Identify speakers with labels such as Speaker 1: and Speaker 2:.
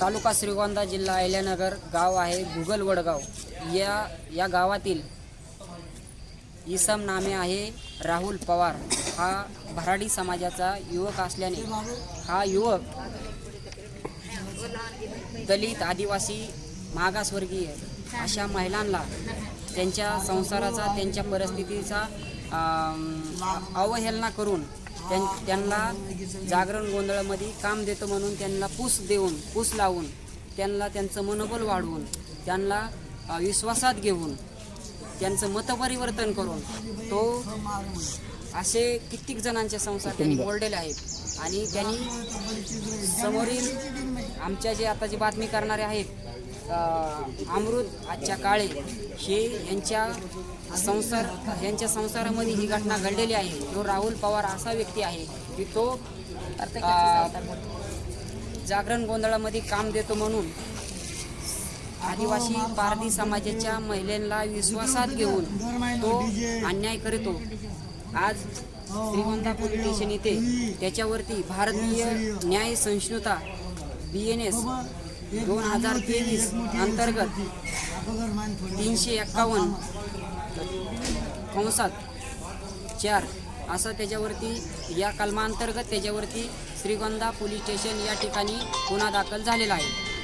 Speaker 1: तालुका श्रीगोंदा जिल्हा अहिल्यानगर गाव आहे गुगल वडगाव. या या गावातील इसम नामे आहे राहुल पवार. हा भराडी समाजाचा युवक असल्याने हा युवक दलित आदिवासी मागासवर्गीय अशा महिलांना त्यांच्या संसाराचा त्यांच्या परिस्थितीचा अवहेलना करून त्यांना जागरण गोंधळामध्ये काम देतो म्हणून त्यांना पूस देऊन पूस लावून त्यांना त्यांचं मनोबल वाढवून त्यांना विश्वासात घेऊन त्यांचं मतपरिवर्तन करून तो असे कित्येक जणांचे संसार त्यांनी मोडलेले आहेत. आणि त्यांनी समोरील आमच्या जे आता जे बातमी करणारे आहेत अमृत आजच्या काळे हे यांच्या संसार यांच्या संसारामध्ये ही घटना घडलेली आहे. जो राहुल पवार असा व्यक्ती आहे की तो जागरण गोंधळामध्ये काम देतो म्हणून आदिवासी पारधी समाजाच्या महिलांना विश्वासात घेऊन तो अन्याय करतो. आज श्रीगोंदा पोलीस स्टेशन येथे त्याच्यावरती भारतीय न्याय संहिता बी एन एस दोन हजार तेवीस अंतर्गत तीनशे एक्कावन्न कंसात चार. असं त्याच्यावरती या कलमांतर्गत त्याच्यावरती श्रीगोंदा पोलीस स्टेशन या ठिकाणी गुन्हा दाखल झालेला आहे.